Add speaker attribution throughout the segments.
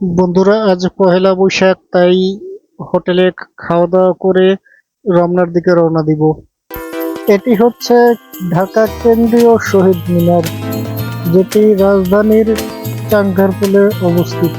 Speaker 1: বন্ধুরা, আজ পহেলা বৈশাখ, তাই হোটেলে খাওয়া দাওয়া করে রমনার দিকে রওনা দিব। এটি হচ্ছে ঢাকা কেন্দ্রীয় শহীদ মিনার, যেটি রাজধানীর চাঙ্গারপুলে অবস্থিত।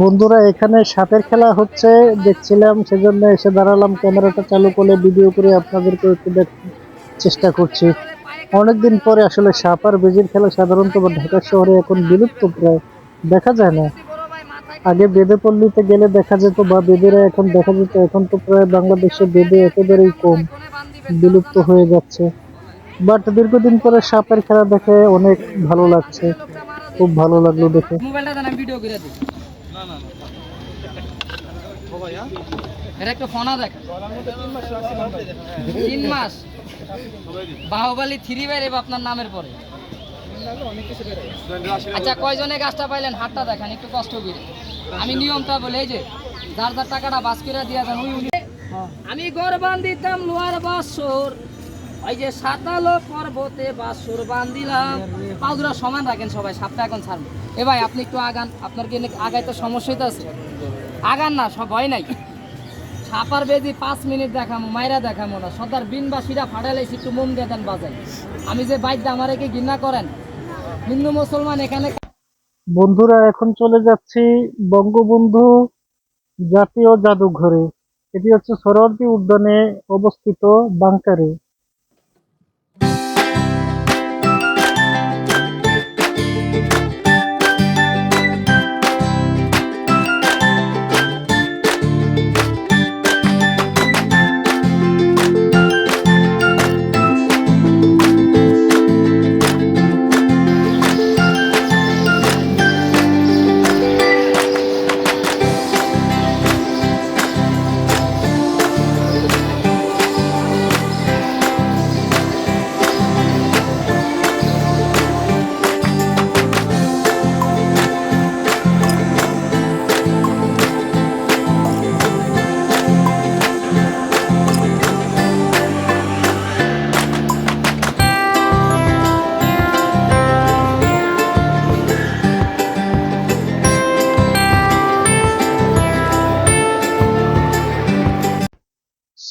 Speaker 1: বন্ধুরা, এখানে সাপের খেলা হচ্ছে। দেখছিলাম, সেজন্য এসে দাঁড়ালাম। ক্যামেরাটা চালু করে ভিডিও করে আপনাদেরকে একটু দেখার চেষ্টা করছি। অনেকদিন পরে আসলে সাপ আর বেজির খেলা সাধারণত ঢাকা শহরে এখন বিলুপ্ত প্রায় দেখা যায় না। আগে বেদে পল্লীতে গেলে দেখা যেত বা বেদেরা এখন দেখা যেত, এখন তো প্রায় বাংলাদেশে বেদে একেবারেই কম বিলুপ্ত হয়ে যাচ্ছে। বাট দীর্ঘদিন পরে সাপের খেলা দেখে অনেক ভালো লাগছে, খুব ভালো লাগল দেখে।
Speaker 2: ফোনা দেখ। তিন মাস। বাহুবালি থ্রি বাইরে আপনার নামের পরে। আচ্ছা কয়জনে গাছটা পাইলেন? হাতটা দেখেন একটু কষ্ট করে। আমি নিয়মটা বলে এই যে যার যার টাকাটা বাস করে দিয়া দেন আমি গড় বান্ধিতাম লোয়ার বাসর ওই যে সাতালো পর্বতে বাসর বান্ধিলাম। পাউদুরা সমান রাখেন সবাই সাপটা এখন ছাড়বো। এ ভাই আপনি একটু আগান আপনার কি আগায় তো সমস্যাই তো আছে আগান না সব ভয় নাই। ছাপার বেদি পাঁচ মিনিট দেখামো, মাইরা দেখামো না। সদার বিনবাসীরা ফাটালে একটু মোম দিয়ে দেন বাজাই। আমি যে বাইদ্য আমারে কি ঘৃণা করেন? হিন্দু মুসলমান এখানে
Speaker 1: বন্ধুরা, এখন চলে যাচ্ছি বঙ্গবন্ধু জাতীয় জাদুঘরে। এটি হচ্ছে সরোয়ার্দী উদ্যানে অবস্থিত বাংকারে।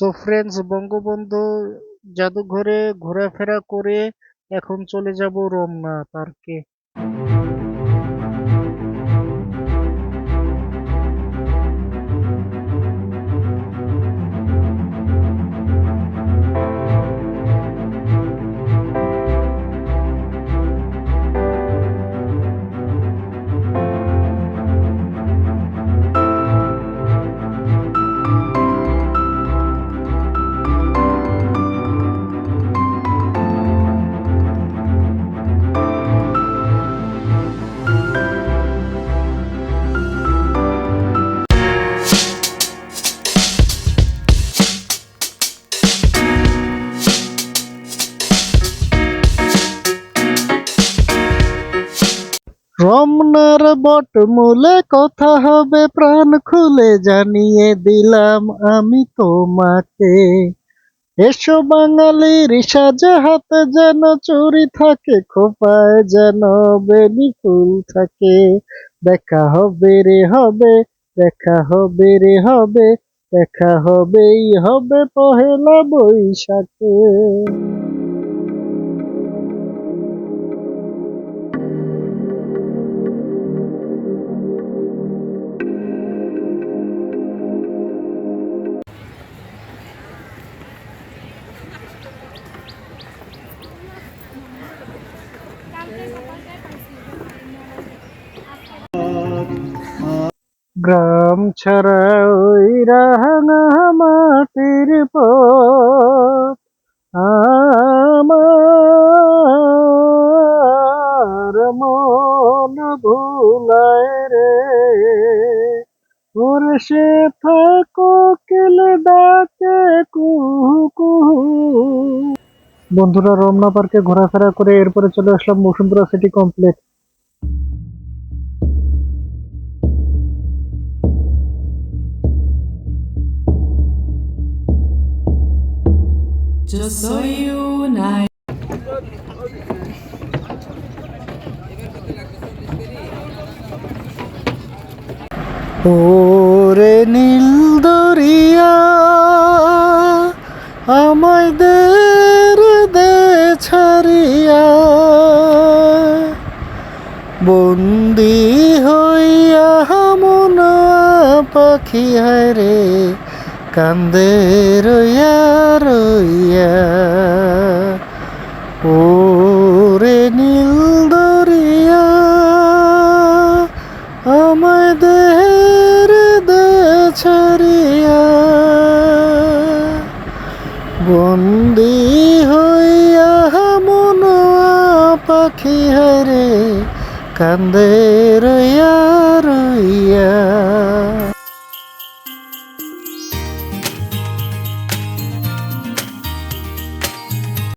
Speaker 1: সো ফ্রেন্ডস বঙ্গবন্ধু জাদুঘরে ঘোরাফেরা করে এখন চলে যাব রমনা পার্কে রমনার বট মূলে কথা হবে, প্রাণ খুলে জানিয়ে দিলাম আমি তোমাকে। এসো বাঙালির সাজে হাতে যেন, চুরি থাকে, খোপায় যেন বেলি ফুল থাকে। দেখা হবে রে হবে, দেখা হবে রে হবে, দেখা হবেই হবে পহেলা বৈশাখে। গ্রাম ছাড়া ওই রাঙা মাটির পথ আমার মন ভুলায় রে। ওর সে থাকো ডাকে কুহু কুহু বন্ধুরা, রমনা পার্কে ঘোরাফেরা করে এরপরে চলে আসলাম Bashundhara city complex.
Speaker 3: Just so you and I.
Speaker 1: ওরে নীল দরিয়া, আমায় দের দে ছাড়িয়া বন্দি হইয়া মন পাখি হায় রে কান্দে রইয়া রইয়া। ওরে নীল দরিয়া, আমায় দেহের দে ছাড়িয়া। বন্দি হইয়া মন পাখি হারে কান্দে রইয়া রইয়া।